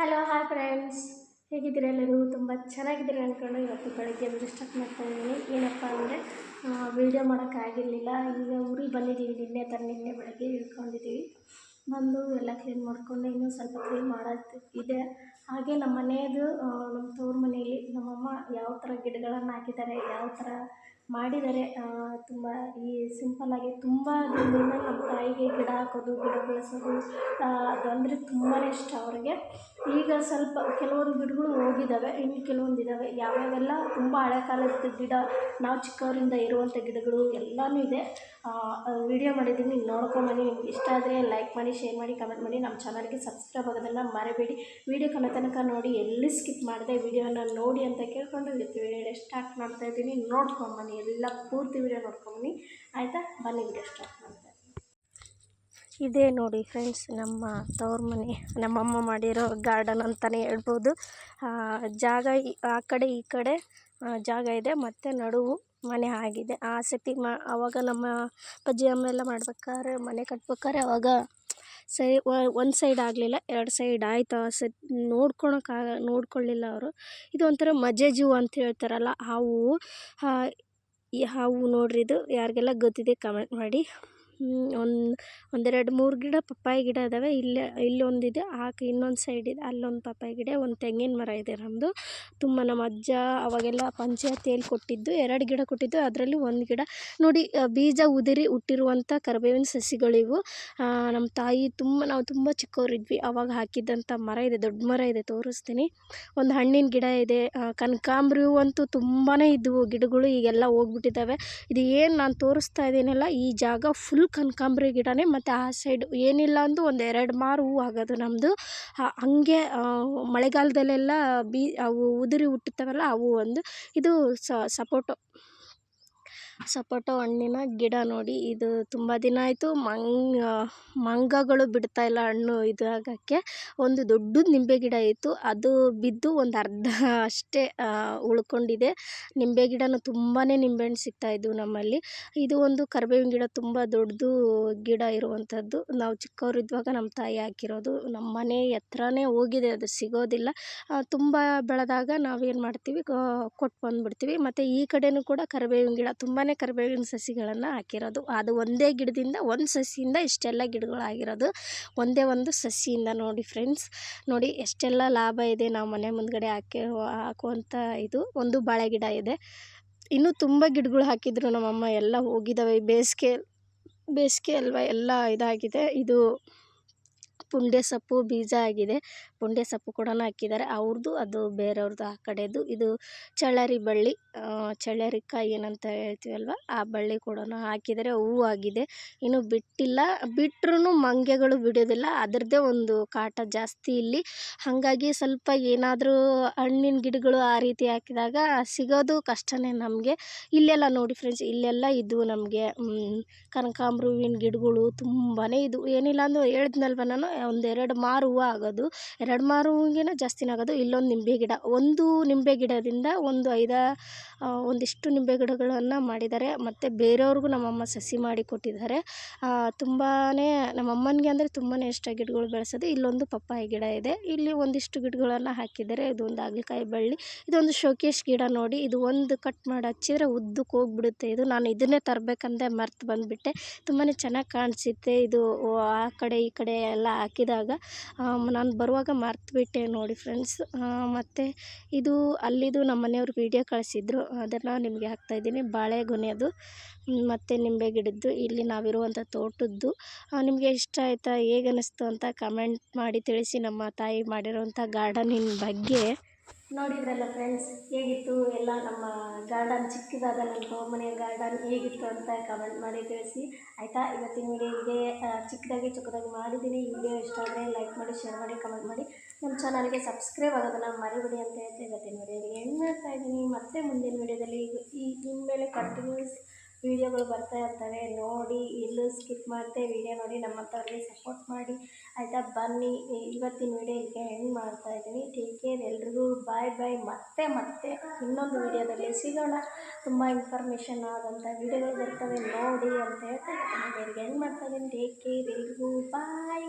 Hello, hi friends. ಹೇಗಿದ್ದೀರಾ ಎಲ್ಲರೂ? ತುಂಬ ಚೆನ್ನಾಗಿದ್ದೀರಿ ಅಂದ್ಕೊಂಡು ಇವತ್ತು ಬೆಳಗ್ಗೆ ವಿಡಿಯೋ ಸ್ಟಾರ್ಟ್ ಮಾಡ್ತಾ ಇದ್ದೀನಿ. ಏನಪ್ಪ ಅಂದರೆ ವೀಡಿಯೋ ಮಾಡೋಕ್ಕಾಗಿರಲಿಲ್ಲ ಈಗ ಊರಿಗೆ ಬಂದಿದ್ದೀವಿ. ನಿನ್ನೆ ತರ ನಿನ್ನೆ ಬೆಳಗ್ಗೆ ಇಳ್ಕೊಂಡಿದ್ದೀವಿ. ಬಂದು ಎಲ್ಲ ಕ್ಲೀನ್ ಮಾಡಿಕೊಂಡು ಇನ್ನೂ ಸ್ವಲ್ಪ ಕ್ಲೀನ್ ಮಾಡೋದು ಹಾಗೆ ನಮ್ಮ ಮನೆಯದು ನಮ್ಮ ತವ್ರ ಮನೆಯಲ್ಲಿ ನಮ್ಮಮ್ಮ ಯಾವ ಥರ ಗಿಡಗಳನ್ನು ಹಾಕಿದ್ದಾರೆ, ಯಾವ ಥರ ಮಾಡಿದ್ದಾರೆ ತುಂಬ ಈ ಸಿಂಪಲ್ಲಾಗಿ ತುಂಬ ದಿನದಿಂದ ನಮ್ಮ ತಾಯಿಗೆ ಗಿಡ ಹಾಕೋದು, ಗಿಡ ಬೆಳೆಸೋದು ಅದು ಅಂದರೆ ತುಂಬಾ ಇಷ್ಟ ಅವ್ರಿಗೆ. ಈಗ ಸ್ವಲ್ಪ ಕೆಲವೊಂದು ಗಿಡಗಳು ಹೋಗಿದ್ದಾವೆ ಇನ್ನು ಕೆಲವೊಂದು ಇದ್ದಾವೆ ಯಾವ್ಯಾವೆಲ್ಲ ತುಂಬ ಹಳೆ ಕಾಲದ ಗಿಡ, ನಾವು ಚಿಕ್ಕವರಿಂದ ಇರುವಂಥ ಗಿಡಗಳು ಎಲ್ಲಾನು ಇದೆ. ವಿಡಿಯೋ ಮಾಡಿದ್ದೀನಿ ನೋಡ್ಕೊಂಬನ್ನಿ ನಿಮ್ಗೆ ಇಷ್ಟ ಆದರೆ ಲೈಕ್ ಮಾಡಿ ಶೇರ್ ಮಾಡಿ ಕಮೆಂಟ್ ಮಾಡಿ. ನಮ್ಮ ಚಾನಲ್ಗೆ ಸಬ್ಸ್ಕ್ರೈಬ್ ಆಗೋದನ್ನು ಮರಬೇಡಿ. ವೀಡಿಯೋ ಕೊನೆ ತನಕ ನೋಡಿ, ಎಲ್ಲಿ ಸ್ಕಿಪ್ ಮಾಡಿದೆ ವಿಡಿಯೋನ ನೋಡಿ ಅಂತ ಕೇಳ್ಕೊಂಡು ಇವತ್ತು ವಿಡಿಯೋ ಸ್ಟಾರ್ಟ್ ಮಾಡ್ತಾ ಇದ್ದೀನಿ. ನೋಡ್ಕೊಂಬನ್ನಿ ಎಲ್ಲ ಪೂರ್ತಿ ವಿಡಿಯೋ ನೋಡ್ಕೊಂಬನ್ನಿ ಆಯಿತಾ? ಬನ್ನಿ ವಿಡಿಯೋ ಸ್ಟಾರ್ಟ್ ಮಾಡ್ತಾ ಇದೇ ನೋಡಿ ಫ್ರೆಂಡ್ಸ್ ನಮ್ಮ ತವ್ರ ಮನೆ, ನಮ್ಮಮ್ಮ ಮಾಡಿರೋ ಗಾರ್ಡನ್ ಅಂತಲೇ ಹೇಳ್ಬೋದು. ಜಾಗ ಆ ಕಡೆ ಈ ಕಡೆ ಜಾಗ ಇದೆ. ಮತ್ತು ನಡುವು ಮನೆ ಆಗಿದೆ. ಆ ಸತಿ ಮಾ ಆವಾಗ ನಮ್ಮ ಅಪ್ಪಾಜಿ, ಅಮ್ಮ ಎಲ್ಲ ಮಾಡ್ಬೇಕಾದ್ರೆ ಮನೆ ಕಟ್ಬೇಕಾದ್ರೆ ಆವಾಗ ಸೈ ಒಂದು ಸೈಡ್ ಆಗಲಿಲ್ಲ, ಎರಡು ಸೈಡ್ ಆಯಿತು ಆ ಸತ್ ನೋಡ್ಕೊಳಕ್ಕಾಗ ನೋಡ್ಕೊಳ್ಳಿಲ್ಲ ಅವರು. ಇದು ಒಂಥರ ಜೀವ ಅಂತ ಹೇಳ್ತಾರಲ್ಲ, ಹಾವು ಹಾವು ನೋಡ್ರಿ ಇದು, ಯಾರಿಗೆಲ್ಲ ಗೊತ್ತಿದೆ ಕಮೆಂಟ್ ಮಾಡಿ. ಒಂದು, ಒಂದೆರಡು, ಮೂರು ಗಿಡ, ಪಪ್ಪಾಯಿ ಗಿಡ ಇದ್ದಾವೆ ಇಲ್ಲೇ ಇಲ್ಲೊಂದಿದೆ ಆಕೆ ಇನ್ನೊಂದು ಸೈಡ್ ಇದೆ. ಅಲ್ಲೊಂದು ಪಪ್ಪಾಯಿ ಗಿಡ, ಒಂದು ತೆಂಗಿನ ಮರ ಇದೆ ನಮ್ಮದು ತುಂಬ ನಮ್ಮ ಅಜ್ಜ ಅವಾಗೆಲ್ಲ ಪಂಚಾಯತಿಯಲ್ಲಿ ಕೊಟ್ಟಿದ್ದು. ಎರಡು ಗಿಡ ಕೊಟ್ಟಿದ್ದು. ಅದರಲ್ಲಿ ಒಂದು ಗಿಡ. ನೋಡಿ ಬೀಜ ಉದುರಿ ಹುಟ್ಟಿರುವಂಥ ಕರಿಬೇವಿನ ಸಸಿಗಳಿವು. ನಮ್ಮ ತಾಯಿ ತುಂಬ, ನಾವು ತುಂಬ ಚಿಕ್ಕವರಿದ್ವಿ ಅವಾಗ ಹಾಕಿದ್ದಂಥ ಮರ ಇದೆ, ದೊಡ್ಡ ಮರ ಇದೆ, ತೋರಿಸ್ತೀನಿ. ಒಂದು ಹಣ್ಣಿನ ಗಿಡ ಇದೆ. ಕನಕಾಂಬ್ರಿ ಅಂತೂ ತುಂಬಾ ಇದ್ದವು ಗಿಡಗಳು ಈಗೆಲ್ಲ ಹೋಗ್ಬಿಟ್ಟಿದ್ದಾವೆ. ಇದು ಏನು ನಾನು ತೋರಿಸ್ತಾ ಇದ್ದೀನಲ್ಲ ಈ ಜಾಗ ಫುಲ್ ಕನಕಾಂಬ್ರಿ ಗಿಡನೇ ಮತ್ತು ಆ ಸೈಡ್ ಏನಿಲ್ಲ ಅಂದರೂ ಒಂದು ಎರಡು ಮಾರು ಹೂ ಆಗೋದು ನಮ್ಮದು ಹಾಗೆ ಮಳೆಗಾಲದಲ್ಲೆಲ್ಲ ಬೀ, ಅವು ಉದುರಿ ಹುಟ್ಟುತ್ತವಲ್ಲ ಅವು ಒಂದು ಇದು ಸಪೋಟೊ ಸಪೋಟೊ ಹಣ್ಣಿನ ಗಿಡ ನೋಡಿ, ಇದು ತುಂಬ ದಿನ ಆಯಿತು. ಮಂಗ ಮಂಗಗಳು ಬಿಡ್ತಾಯಿಲ್ಲ ಹಣ್ಣು ಇದು ಆಗೋಕ್ಕೆ. ಒಂದು ದೊಡ್ಡದು ನಿಂಬೆ ಗಿಡ ಇತ್ತು. ಅದು ಬಿದ್ದು ಒಂದು ಅರ್ಧ ಅಷ್ಟೇ ಉಳ್ಕೊಂಡಿದೆ. ನಿಂಬೆ ಗಿಡನೂ ತುಂಬಾ ನಿಂಬೆಹಣ್ಣು ಸಿಗ್ತಾಯಿದ್ವು ನಮ್ಮಲ್ಲಿ. ಇದು ಒಂದು ಕರಿಬೇವಿನ ಗಿಡ, ತುಂಬ ದೊಡ್ಡದು ಗಿಡ ಇರುವಂಥದ್ದು ನಾವು ಚಿಕ್ಕವರಿದ್ದಾಗ ನಮ್ಮ ತಾಯಿ ಹಾಕಿರೋದು. ನಮ್ಮ ಮನೆ ಹತ್ರನೇ ಹೋಗಿದೆ, ಅದು ಸಿಗೋದಿಲ್ಲ. ತುಂಬ ಬೆಳೆದಾಗ ನಾವೇನು ಮಾಡ್ತೀವಿ ಕೊಟ್ಟು ಬಂದುಬಿಡ್ತೀವಿ. ಮತ್ತು ಈ ಕಡೆಯೂ ಕೂಡ ಕರ್ಬೇವಿನ ಗಿಡ ತುಂಬಾ ಕರಿಬೇವಿನ ಸಸಿಗಳನ್ನು ಹಾಕಿರೋದು. ಅದು ಒಂದೇ ಗಿಡದಿಂದ ಒಂದು ಸಸಿಯಿಂದ ಇಷ್ಟೆಲ್ಲ ಗಿಡಗಳಾಗಿರೋದು. ಒಂದೇ ಒಂದು ಸಸಿಯಿಂದ ನೋಡಿ ಫ್ರೆಂಡ್ಸ್ ನೋಡಿ ಎಷ್ಟೆಲ್ಲ ಲಾಭ ಇದೆ ನಾವು ಮನೆ ಮುಂದ್ಗಡೆ ಹಾಕಿ ಹಾಕುವಂಥ ಇದು. ಒಂದು ಬಾಳೆ ಗಿಡ ಇದೆ. ಇನ್ನೂ ತುಂಬ ಗಿಡಗಳು ಹಾಕಿದ್ರು ನಮ್ಮಮ್ಮ ಎಲ್ಲ ಹೋಗಿದ್ದಾವೆ. ಬೇಸಿಗೆ ಬೇಸಿಗೆ ಅಲ್ವಾ ಎಲ್ಲ ಇದಾಗಿದೆ. ಇದು ಪುಂಡೆ ಸೊಪ್ಪು ಬೀಜ ಆಗಿದೆ. ಪುಂಡೆ ಸೊಪ್ಪು ಕೂಡ ಹಾಕಿದ್ದಾರೆ. ಅವ್ರದ್ದು ಅದು ಬೇರೆಯವ್ರದ್ದು ಆ ಕಡೆದು. ಇದು ಚಳ್ಳರಿ ಬಳ್ಳಿ ಚಳ್ಳರಿಕಾಯಿ ಏನಂತ ಹೇಳ್ತೀವಲ್ವ? ಆ ಬಳ್ಳಿ ಕೂಡ ಹಾಕಿದ್ದಾರೆ. ಹೂವು ಆಗಿದೆ. ಇನ್ನೂ ಬಿಟ್ಟಿಲ್ಲ. ಬಿಟ್ರೂ ಮಂಗೆಗಳು ಬಿಡೋದಿಲ್ಲ. ಅದರದ್ದೇ ಒಂದು ಕಾಟ ಜಾಸ್ತಿ ಇಲ್ಲಿ. ಹಾಗಾಗಿ ಸ್ವಲ್ಪ ಏನಾದರೂ ಹಣ್ಣಿನ ಗಿಡಗಳು ಆ ರೀತಿ ಹಾಕಿದಾಗ ಸಿಗೋದು ಕಷ್ಟನೇ ನಮಗೆ. ಇಲ್ಲೆಲ್ಲ ನೋಡಿ ಫ್ರೆಂಡ್ಸ್ ಇಲ್ಲೆಲ್ಲ ಇದ್ವು ನಮಗೆ ಕನಕಾಂಬ್ರ ಹೂವಿನ ಗಿಡಗಳು ತುಂಬಾ ಇದು. ಏನಿಲ್ಲ ಅಂದರೂ ಹೇಳಿದ್ನಲ್ವ ನಾನು ಒಂದೆರಡು ಮಾರು ಹೂವು ಆಗೋದು, ಎರಡು ಮಾರು ಹೂವಿಗಿನ ಜಾಸ್ತಿನೇ ಆಗೋದು, ಇಲ್ಲೊಂದು ನಿಂಬೆ ಗಿಡ. ಒಂದು ನಿಂಬೆ ಗಿಡದಿಂದ ಒಂದು ಐದು ಒಂದಿಷ್ಟು ನಿಂಬೆ ಗಿಡಗಳನ್ನು ಮಾಡಿದ್ದಾರೆ. ಮತ್ತು ಬೇರೆಯವ್ರಿಗೂ ನಮ್ಮಮ್ಮ ಸಸಿ ಮಾಡಿ ಕೊಟ್ಟಿದ್ದಾರೆ. ತುಂಬಾ ನಮ್ಮಮ್ಮನಿಗೆ ಅಂದರೆ ತುಂಬಾ ಇಷ್ಟ ಗಿಡಗಳು ಬೆಳೆಸೋದು. ಇಲ್ಲೊಂದು ಪಪ್ಪಾಯ ಗಿಡ ಇದೆ. ಇಲ್ಲಿ ಒಂದಿಷ್ಟು ಗಿಡಗಳನ್ನು ಹಾಕಿದ್ದಾರೆ. ಇದೊಂದು ಹಾಗಲಕಾಯಿ ಬಳ್ಳಿ. ಇದೊಂದು ಶೋಕೇಶ್ ಗಿಡ ನೋಡಿ. ಇದು ಒಂದು ಕಟ್ ಮಾಡಿ ಹಚ್ಚಿದ್ರೆ ಉದ್ದಕ್ಕೆ ಹೋಗ್ಬಿಡುತ್ತೆ ಇದು. ನಾನು ಇದನ್ನೇ ತರಬೇಕಂದೆ ಮರ್ತು ಬಂದುಬಿಟ್ಟೆ. ತುಂಬಾ ಚೆನ್ನಾಗಿ ಕಾಣಿಸುತ್ತೆ ಇದು. ಆ ಕಡೆ ಈ ಕಡೆ ಎಲ್ಲ ಹಾಕಿದಾಗ. ನಾನು ಬರುವಾಗ ಮರ್ತುಬಿಟ್ಟೆ ನೋಡಿ ಫ್ರೆಂಡ್ಸ್. ಮತ್ತು ಇದು ಅಲ್ಲಿದು ನಮ್ಮ ಮನೆಯವ್ರು ವೀಡಿಯೋ ಕಳಿಸಿದ್ರು. ಅದನ್ನು ನಿಮಗೆ ಹಾಕ್ತಾಯಿದ್ದೀನಿ ಬಾಳೆಗೊನೆದು ಮತ್ತು ನಿಂಬೆ ಗಿಡದ್ದು. ಇಲ್ಲಿ ನಾವಿರುವಂಥ ತೋಟದ್ದು. ನಿಮಗೆ ಇಷ್ಟ ಆಯಿತಾ ಹೇಗೆ ಅನ್ನಿಸ್ತು ಅಂತ ಕಮೆಂಟ್ ಮಾಡಿ ತಿಳಿಸಿ ನಮ್ಮ ತಾಯಿ ಮಾಡಿರುವಂಥ ಗಾರ್ಡನಿನ ಬಗ್ಗೆ. ನೋಡಿದ್ರಲ್ಲ ಫ್ರೆಂಡ್ಸ್ ಹೇಗಿತ್ತು ಎಲ್ಲ ನಮ್ಮ ಗಾರ್ಡನ್, ಚಿಕ್ಕದಾದ ನನ್ನ ಮನೆಯ ಗಾರ್ಡನ್ ಹೇಗಿತ್ತು ಅಂತ ಕಮೆಂಟ್ ಮಾಡಿ ತಿಳಿಸಿ. ಆಯಿತಾ? ಇವತ್ತಿನ ವಿಡಿಯೋ ಇದೆ ಚಿಕ್ಕದಾಗಿ ಚಿಕ್ಕದಾಗಿ ಮಾಡಿದ್ದೀನಿ. ಈ ವಿಡಿಯೋ ಇಷ್ಟ ಆದರೆ ಲೈಕ್ ಮಾಡಿ ಶೇರ್ ಮಾಡಿ ಕಮೆಂಟ್ ಮಾಡಿ. ನಮ್ಮ ಚಾನಲ್ಗೆ ಸಬ್ಸ್ಕ್ರೈಬ್ ಆಗೋದನ್ನು ಮರಿಬಿಡಿ ಅಂತ ಹೇಳ್ತಾ ಇವತ್ತಿನ ವಿಡಿಯೋಗೆ ಮಾಡ್ತಾ ಇದ್ದೀನಿ, ಮತ್ತೆ ಮುಂದಿನ ವಿಡಿಯೋದಲ್ಲಿ ಈ ಇನ್ಮೇಲೆ ಕಂಟಿನ್ಯೂಸ್ ವೀಡಿಯೋಗಳು ಬರ್ತಾ ಇರ್ತವೆ, ನೋಡಿ, ಎಲ್ಲೂ ಸ್ಕಿಪ್ ಮಾಡದೆ ವೀಡಿಯೋ ನೋಡಿ ನಮ್ಮ ಹತ್ರದಲ್ಲಿ ಸಪೋರ್ಟ್ ಮಾಡಿ. ಆಯಿತಾ, ಬನ್ನಿ ಇವತ್ತಿನ ವೀಡಿಯೋ ಇಲ್ಲಿಗೆ ಹೆಂಗೆ ಮಾಡ್ತಾ ಇದ್ದೀನಿ. ಟೇಕ್ ಕೇರ್ ಎಲ್ರಿಗೂ ಬಾಯ್ ಬಾಯ್ ಮತ್ತೆ ಮತ್ತೆ ಇನ್ನೊಂದು ವೀಡಿಯೋದಲ್ಲಿ ಸಿಗೋಣ. ತುಂಬ ಇನ್ಫಾರ್ಮೇಷನ್ ಆದಂಥ ವೀಡಿಯೋಗಳು ಬರ್ತವೆ, ನೋಡಿ ಅಂತ ಹೇಳ್ತಾ ಇಲ್ಲಿಗೆ ಎಂಡ್ ಮಾಡ್ತಾ ಇದ್ದೀನಿ. ಟೇಕ್ ಕೇರ್ ಎಲ್ರಿಗೂ ಬಾಯ್